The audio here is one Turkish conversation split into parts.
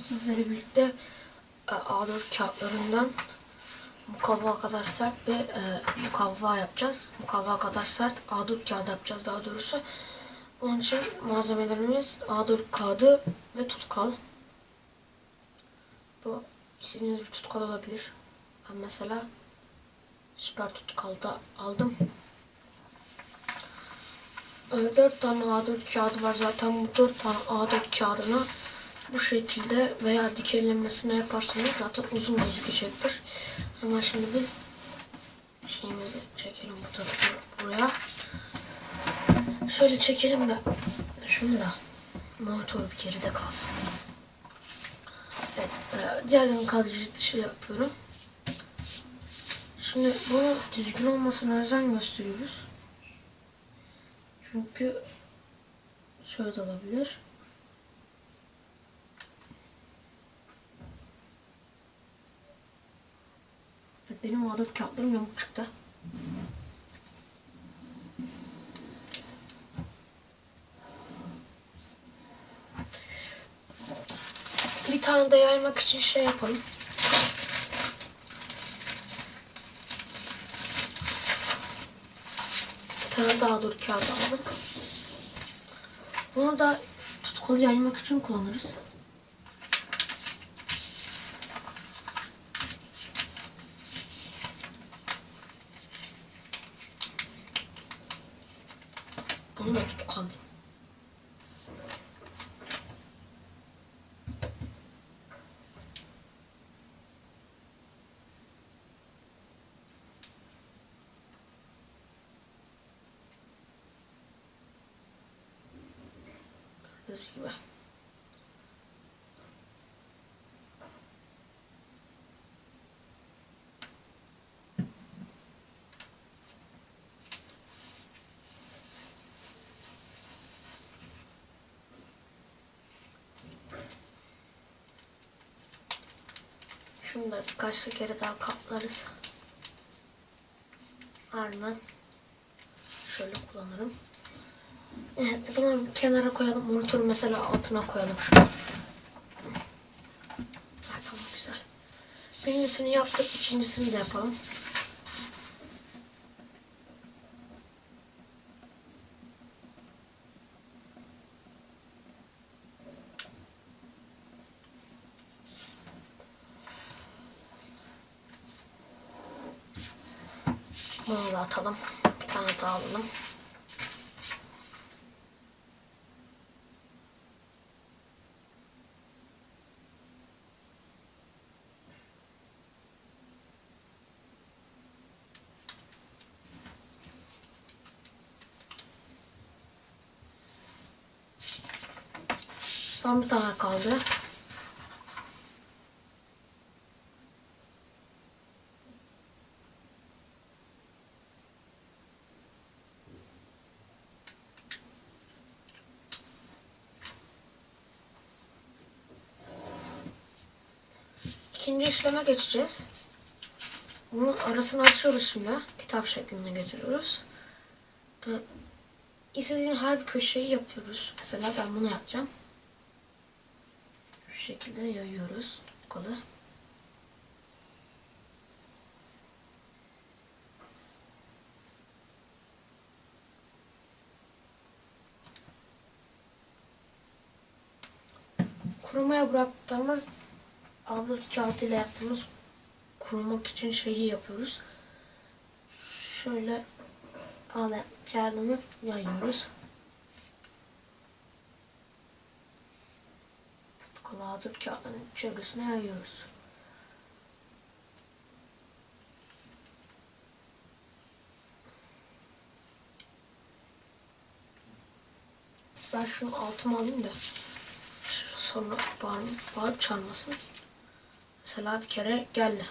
Bugün sizlerle birlikte e, A4 kağıtlarından mukavva kadar sert bir e, mukavva yapacağız. Mukavva kadar sert A4 kağıdı yapacağız daha doğrusu. Onun için malzemelerimiz A4 kağıdı ve tutkal. Bu istediğiniz bir tutkal olabilir. Ben mesela süper tutkalda aldım. Ee, 4 tane A4 kağıdı var zaten bu 4 tane A4 kağıdına bu şekilde veya dikenlenmesine yaparsanız zaten uzun gözükecektir. Ama şimdi biz şeyimizi çekelim bu tarafa buraya. Şöyle çekelim de şunu da monitör bir geride kalsın. Evet, e, diğerlerini kadrajı dışı yapıyorum. Şimdi bunu düzgün olmasına özen gösteriyoruz. Çünkü şöyle de olabilir. Benim A4 kağıtlarım yamuk çıktı. Bir tane de yaymak için şey yapalım. Bir tane daha dur kağıt aldım. Bunu da tutkalı yaymak için kullanırız. なんちょっと噛んでよし。Gibi. Şunları birkaç kere daha kaplarız. Ardından şöyle kullanırım. Evet, bunu kenara koyalım. Monitörü mesela altına koyalım şunu. Ay, tamam güzel. Birincisini yaptık, ikincisini de yapalım. Atalım. Bir tane daha alalım. Son bir tane kaldı. İkinci işleme geçeceğiz. Bunun arasını açıyoruz şimdi. Kitap şeklinde getiriyoruz. Ee, İstediğin her bir köşeyi yapıyoruz. Mesela ben bunu yapacağım. Şu şekilde yayıyoruz tutkalı. Kurumaya bıraktığımız ağır kağıdıyla yaptığımız kurumak için şeyi yapıyoruz. Şöyle ağır kağıdını yayıyoruz. Kulağı kağıdının çevresine yayıyoruz. Ben şunu altıma alayım da sonra bağırıp, bağırıp çağırmasın. Mesela bir kere geldi.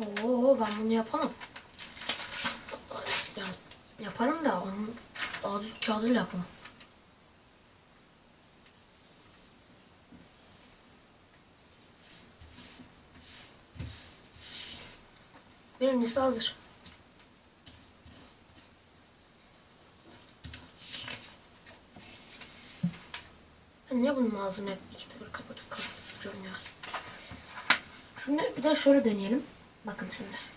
Oo ben bunu yapamam. Yani yaparım da onun adı kağıdıyla yapamam. Birincisi hazır. Ben niye bunun ağzını hep iki tane kapatıp kapatıp duruyorum ya. Şimdi bir de şöyle deneyelim. Bakın şimdi.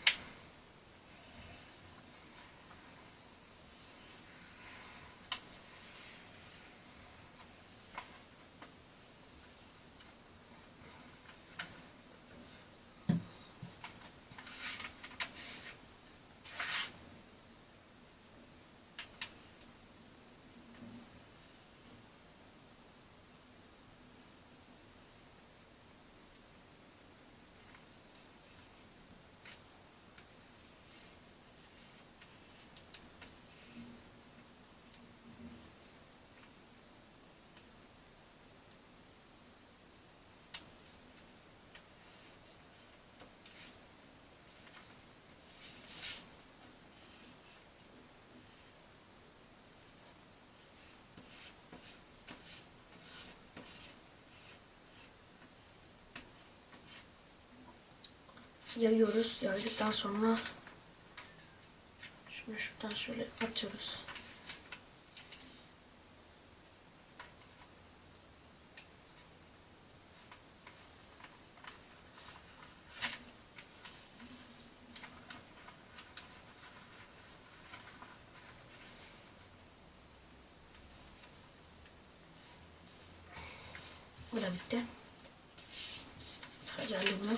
Yayıyoruz. Yaydıktan sonra şimdi şuradan şöyle atıyoruz. Bu da bitti. Sadece bunu.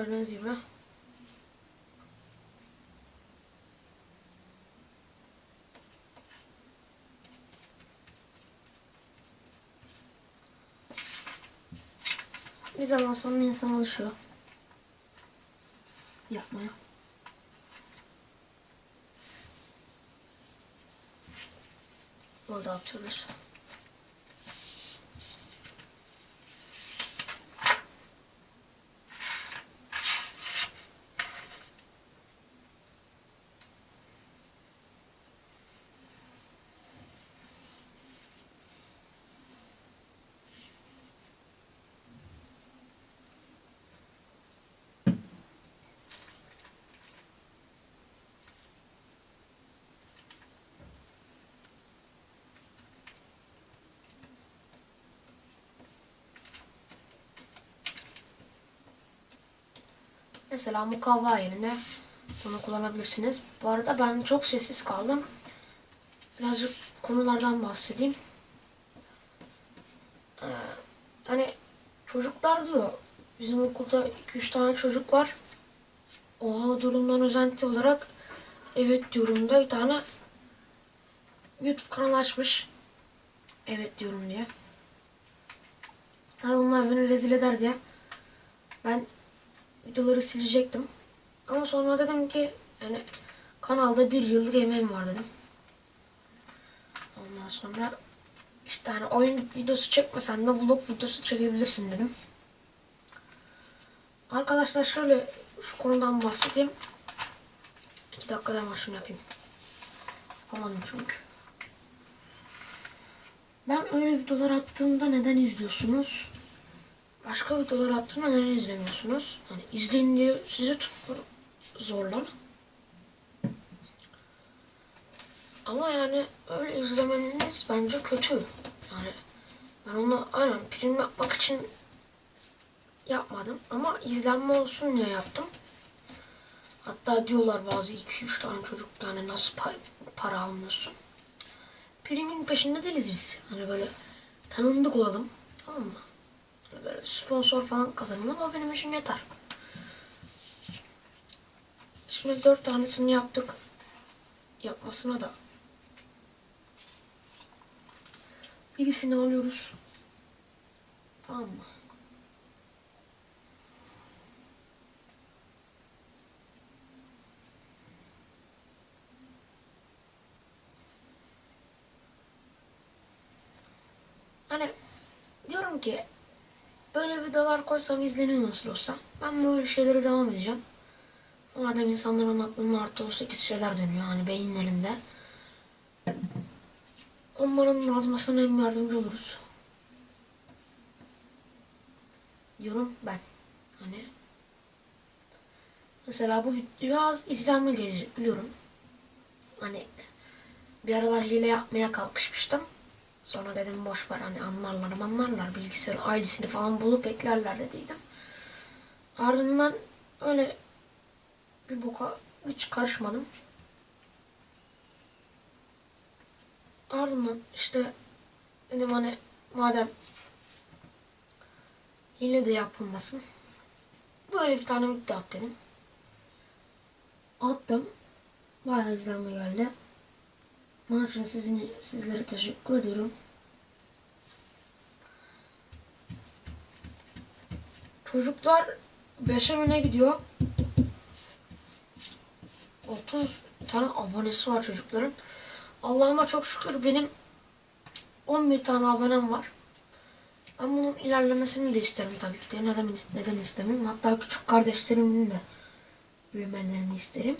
Gördüğünüz gibi. Bir zaman sonra insan alışıyor. Yapmaya. Burada atıyoruz. Mesela mukavva yerine bunu kullanabilirsiniz. Bu arada ben çok sessiz kaldım. Birazcık konulardan bahsedeyim. Ee, hani çocuklar diyor. Bizim okulda 2-3 tane çocuk var. Oha durumdan özenti olarak evet diyorum da bir tane YouTube kanal açmış. Evet diyorum diye. Tabii bunlar beni rezil eder diye. Ben videoları silecektim. Ama sonra dedim ki yani kanalda bir yıllık emeğim var dedim. Ondan sonra işte hani oyun videosu çekmesen de vlog videosu çekebilirsin dedim. Arkadaşlar şöyle şu konudan bahsedeyim. İki dakikada hemen şunu yapayım. Yapamadım çünkü. Ben öyle videolar attığımda neden izliyorsunuz? Başka videolar attığımda neden izlemiyorsunuz? Hani izleyin diye sizi tutmuyorum. Zorlan. Ama yani öyle izlemeniz bence kötü. Yani ben onu aynen prim yapmak için yapmadım. Ama izlenme olsun diye yaptım. Hatta diyorlar bazı 2-3 tane çocuk yani nasıl pa- para almıyorsun? primin peşinde değiliz biz. Hani böyle tanındık olalım. Tamam mı? Böyle sponsor falan kazanalım o benim için yeter. Şimdi dört tanesini yaptık. Yapmasına da. Birisini alıyoruz. Tamam mı? Hani diyorum ki böyle videolar koysam izleniyor nasıl olsa. Ben böyle şeylere devam edeceğim. Madem insanların aklında artı 18 şeyler dönüyor hani beyinlerinde. Onların yazmasına hem yardımcı oluruz. Diyorum ben. Hani mesela bu video az izlenme gelecek biliyorum. Hani bir aralar hile yapmaya kalkışmıştım. Sonra dedim boş ver hani anlarlar anlarlar bilgisayarın ID'sini falan bulup eklerler dediydim. Ardından öyle bir boka hiç karışmadım. Ardından işte dedim hani madem yine de yapılmasın. Böyle bir tane at dedim. Attım. Bayağı izlenme geldi. Bunun için sizin, sizlere teşekkür ediyorum. Çocuklar 5'e mi ne gidiyor? 30 tane abonesi var çocukların. Allah'ıma çok şükür benim 11 tane abonem var. Ben bunun ilerlemesini de isterim tabii ki de. Neden, neden istemem? Hatta küçük kardeşlerimin de büyümelerini isterim.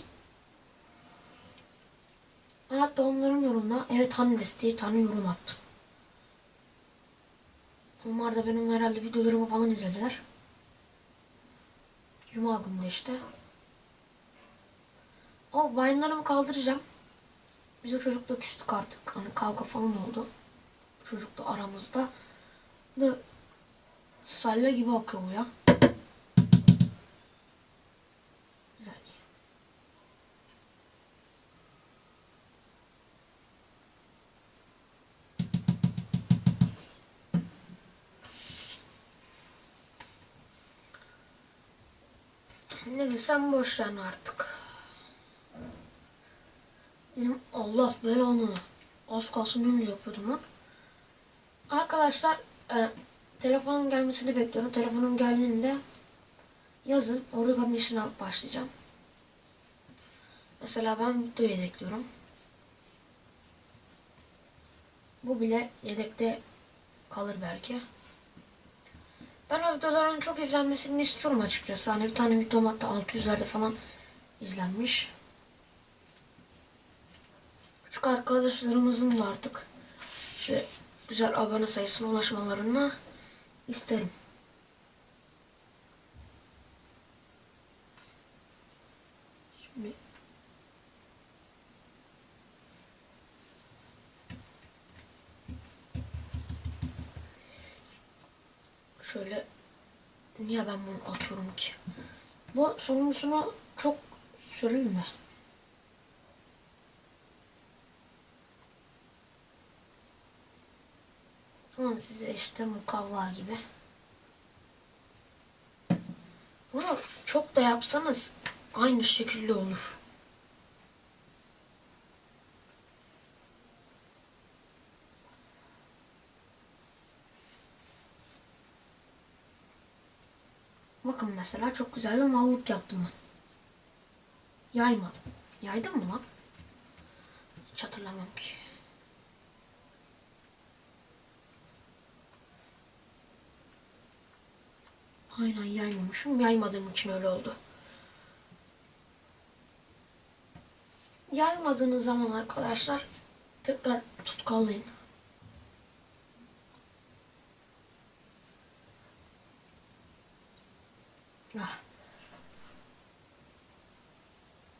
Hatta onların yorumuna evet Hannes diye tane yorum attım. Onlar da benim herhalde videolarımı falan izlediler. Cuma günü işte. O Vine'larımı kaldıracağım. Biz o çocukla küstük artık. Hani kavga falan oldu. Çocukla aramızda. Da salya gibi akıyor bu ya. Ne desem boş yani artık. Bizim Allah belanı. Az kalsın ünlü yapıyordum lan. Arkadaşlar e, telefonun gelmesini bekliyorum. Telefonun geldiğinde yazın origami işine başlayacağım. Mesela ben video yedekliyorum. Bu bile yedekte kalır belki. Ben o videoların çok izlenmesini istiyorum açıkçası. Hani bir tane videom hatta 600'lerde falan izlenmiş. Küçük arkadaşlarımızın da artık işte güzel abone sayısına ulaşmalarını isterim. Şimdi şöyle niye ben bunu atıyorum ki? Bu sonuncusunu çok mi? Alın size işte mukavva gibi. Bunu çok da yapsanız aynı şekilde olur. Bakın mesela çok güzel bir mallık yaptım ben. Yaymadım. Yaydım mı lan? Hiç hatırlamam ki. Aynen yaymamışım. Yaymadığım için öyle oldu. Yaymadığınız zaman arkadaşlar tekrar tutkallayın.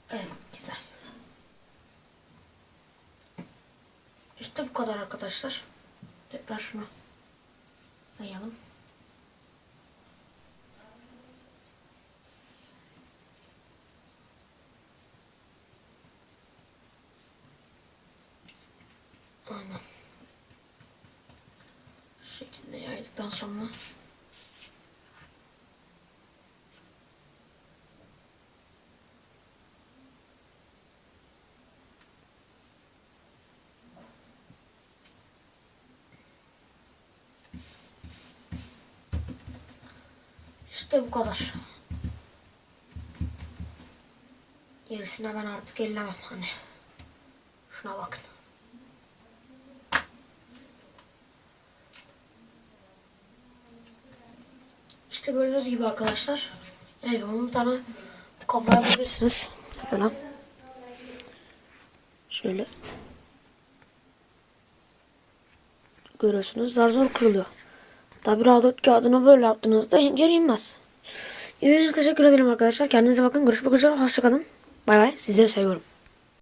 Evet güzel. İşte bu kadar arkadaşlar. Tekrar şunu yayalım. Aynen. Şu şekilde yaydıktan sonra İşte bu kadar. Gerisine ben artık ellemem hani. Şuna bakın. İşte gördüğünüz gibi arkadaşlar. Evet onun bir tane kafa yapabilirsiniz. Mesela. Şöyle. Görüyorsunuz zar zor kırılıyor. Tabi A4 kağıdını böyle yaptığınızda geri inmez. İzlediğiniz için teşekkür ederim arkadaşlar. Kendinize bakın. Görüşmek üzere. Hoşçakalın. Bay bay. Sizleri seviyorum.